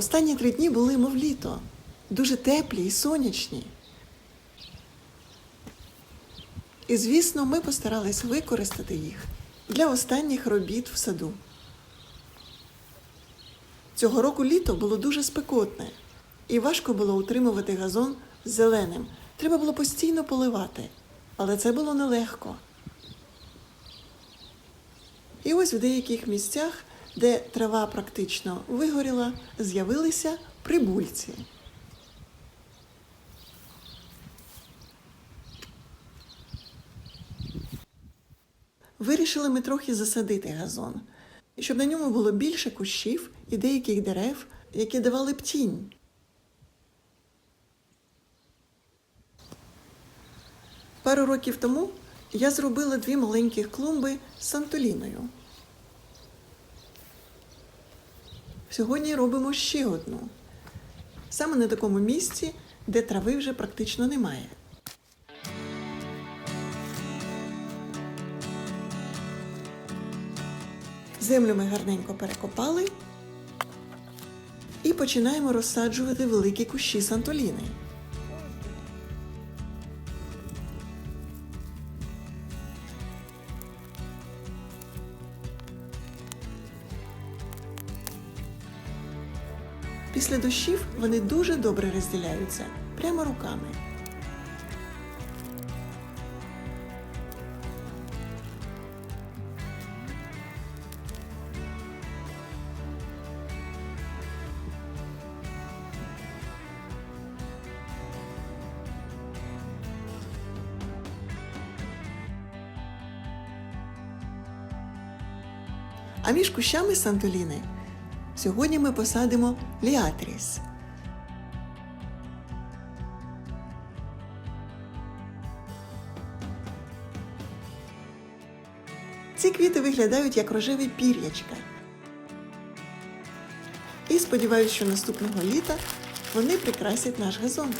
Останні три дні були, мов літо, дуже теплі і сонячні. І, звісно, ми постарались використати їх для останніх робіт в саду. Цього року літо було дуже спекотне, і важко було утримувати газон зеленим. Треба було постійно поливати, але це було нелегко. І ось в деяких місцях, де трава практично вигоріла, з'явилися прибульці. Вирішили ми трохи засадити газон, щоб на ньому було більше кущів і деяких дерев, які давали б тінь. Пару років тому я зробила дві маленьких клумби з сантоліною. Сьогодні робимо ще одну. Саме на такому місці, де трави вже практично немає. Землю ми гарненько перекопали і починаємо розсаджувати великі кущі сантоліни. Після дощів вони дуже добре розділяються прямо руками. А між кущами Сантоліни сьогодні ми посадимо ліатріс. Ці квіти виглядають як рожеві пір'ячка. І сподіваюся, що наступного літа вони прикрасять наш газон.